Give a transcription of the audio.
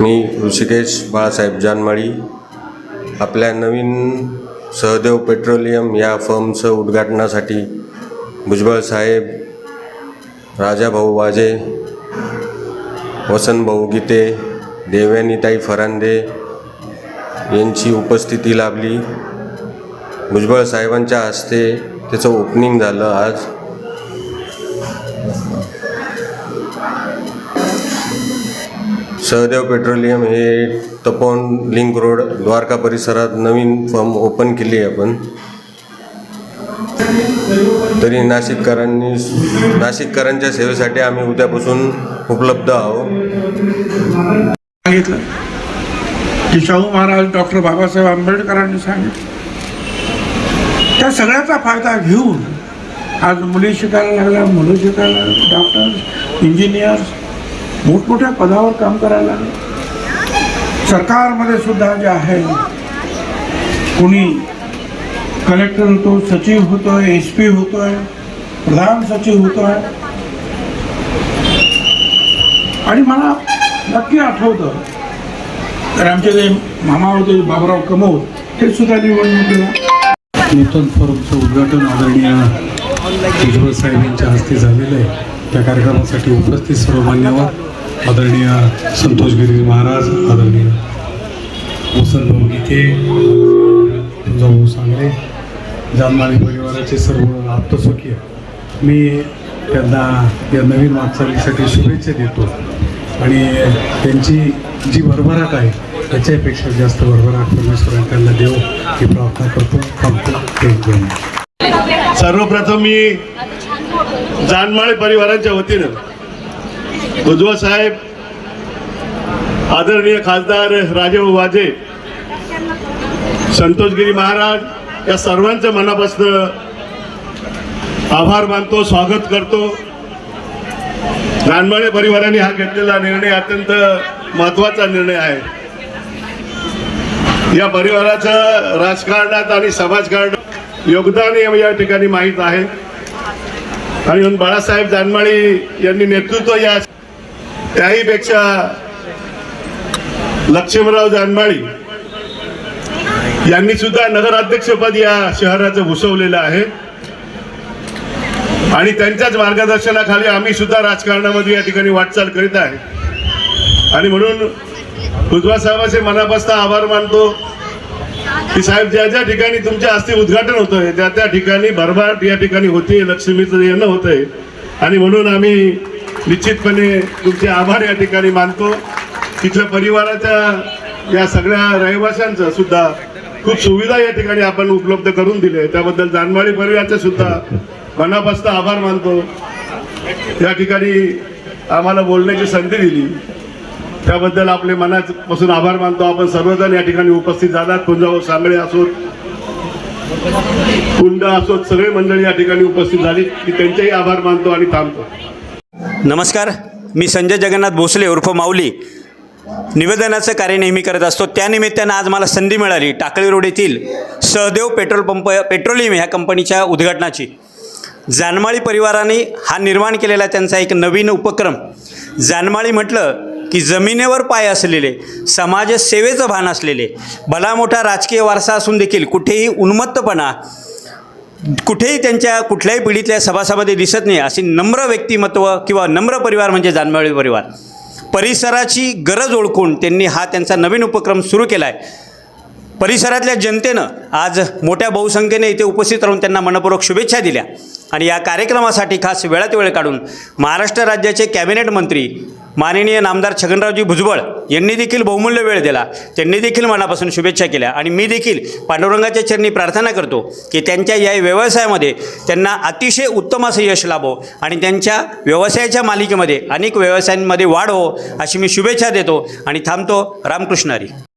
मी ऋषिकेश बाळासाहेब जानमाळी. आपल्या नवीन सहदेव पेट्रोलियम या फर्मचं उद्घाटनासाठी भुजबळ साहेब राजाभाऊ वाजे वसंतभाऊ गीते देवयानीताई फरांदे यांची उपस्थिती लाभली. भुजबळ साहेबांच्या हस्ते त्याचं ओपनिंग झालं आज. सहदेव पेट्रोलियम हे तपोन लिंक रोड द्वारका परिसरात नवीन फर्म ओपन केली आहे आपण. तरी नाशिककरांनी नाशिककरांच्या सेवेसाठी आम्ही उद्यापासून उपलब्ध आहोत. सांगितलं. की शाहू महाराज डॉक्टर बाबासाहेब आंबेडकरांनी सांगितलं. त्या सगळ्याचा फायदा घेऊन आज मुली शिकायला लागल्या मुलं शिकायला डॉक्टर्स इंजिनियर्स मोठमोठ्या पदावर काम करायला लागले. सरकारमध्ये सुद्धा जे आहे कोणी कलेक्टर होतो सचिव होतोय एस पी होतोय प्रधान सचिव होतोय. आणि मला नक्की आठवतं तर आमचे जे मामा होते बाबुराव कमोद ते सुद्धा निवडणुकीला नूतन फोरमचं उद्घाटन आदरणीय भुजबळ साहेब यांच्या हस्ते झालेलं आहे. त्या कार्यक्रमासाठी उपस्थित सर्व मान्यवर आदरणीय संतोष गिरी महाराज आदरणीय वसंतभाऊ गीते तुळजाभाऊ सांगरे जानमाळी परिवाराचे सर्व आत्मसुखी मी त्यांना या नवीन वाटचालीसाठी शुभेच्छा देतो. आणि त्यांची जी भरभराट आहे त्याच्यापेक्षा जास्त भरभराट परमेश्वरांनी त्यांना देव ही प्रार्थना करतो. थांबतो. थँक्यू सर्वप्रथम मी जानमाळे परिवारांच्या वतीनं भुजबळ साहेब आदरणीय खासदार राजेभाऊ वाजे संतोषगिरी महाराज या सर्वांचं मनापासून आभार मानतो स्वागत करतो. जानमाळे परिवाराने हा घेतलेला निर्णय अत्यंत महत्त्वाचा निर्णय आहे. या परिवाराचं राजकारणात आणि समाजकारणात योगदान या- या ठिकाणी माहीत आहे. आणि म्हणून बाळासाहेब जानमाळी यांनी नेतृत्व या त्याहीपेक्षा लक्ष्मणराव जानमाळी यांनी सुद्धा नगराध्यक्षपद या शहराचं भूषवलेलं आहे. आणि त्यांच्याच मार्गदर्शनाखाली आम्ही सुद्धा राजकारणामध्ये या ठिकाणी वाटचाल करीत आहे. आणि म्हणून भुजबळ साहेबांचे मनापासून आभार मानतो. की साहेब ज्या ज्या ठिकाणी तुमच्या हस्ते उद्घाटन होतंय त्या त्या ठिकाणी भरभाट या ठिकाणी होते लक्ष्मीचं येणं होतंय. आणि म्हणून आम्ही निश्चितपणे तुमचे आभार या ठिकाणी मानतो. तिथल्या परिवाराच्या या सगळ्या रहिवाशांचं सुद्धा खूप सुविधा या ठिकाणी आपण उपलब्ध करून दिले. त्याबद्दल जानमाळी परिवाराचे सुद्धा मनापासून आभार मानतो. या ठिकाणी आम्हाला बोलण्याची संधी दिली. त्याबद्दल आपले मनापासून आभार मानतो. आपण सर्वजण या ठिकाणी उपस्थित झालात. कुंजाभाऊ सांगळे असोत कुंड असोत सगळे मंडळी या ठिकाणी उपस्थित झाली की त्यांचेही आभार मानतो आणि थांबतो. नमस्कार. मी संजय जगन्नाथ भोसले उर्फ माऊली. निवेदनाचं कार्य नेहमी करत असतो. त्यानिमित्तानं आज मला संधी मिळाली टाकळी रोड येथील सहदेव पेट्रोल पंप पेट्रोलियम ह्या कंपनीच्या उद्घाटनाची. जानमाळी परिवाराने हा निर्माण केलेला त्यांचा एक नवीन उपक्रम. जानमाळी म्हटलं की जमिनीवर पाय असलेले समाजसेवेचं भान असलेले भला मोठा राजकीय वारसा असून देखील कुठेही उन्मत्तपणा कुठेही त्यांच्या कुठल्याही पिढीतल्या सभासामध्ये दिसत नाही अशी नम्र व्यक्तिमत्व किंवा नम्र परिवार म्हणजे जानमाळी परिवार. परिसराची गरज ओळखून त्यांनी हा त्यांचा नवीन उपक्रम सुरू केला आहे परिसरातल्या जनतेनं आज मोठ्या बहुसंख्येने इथे उपस्थित राहून त्यांना मनपूर्वक शुभेच्छा दिल्या. आणि या कार्यक्रमासाठी खास वेळात वेळ काढून महाराष्ट्र राज्याचे कॅबिनेट मंत्री माननीय नामदार छगनरावजी भुजबळ यांनी देखील बहुमूल्य वेळ दिला. त्यांनी देखील मनापासून शुभेच्छा केल्या. आणि मी देखील पांडुरंगाच्या चरणी प्रार्थना करतो की त्यांच्या या व्यवसायामध्ये त्यांना अतिशय उत्तम असं यश लाभो आणि त्यांच्या व्यवसायाच्या मालिकेमध्ये अनेक व्यवसायांमध्ये वाढ हो अशी मी शुभेच्छा देतो आणि थांबतो रामकृष्णारी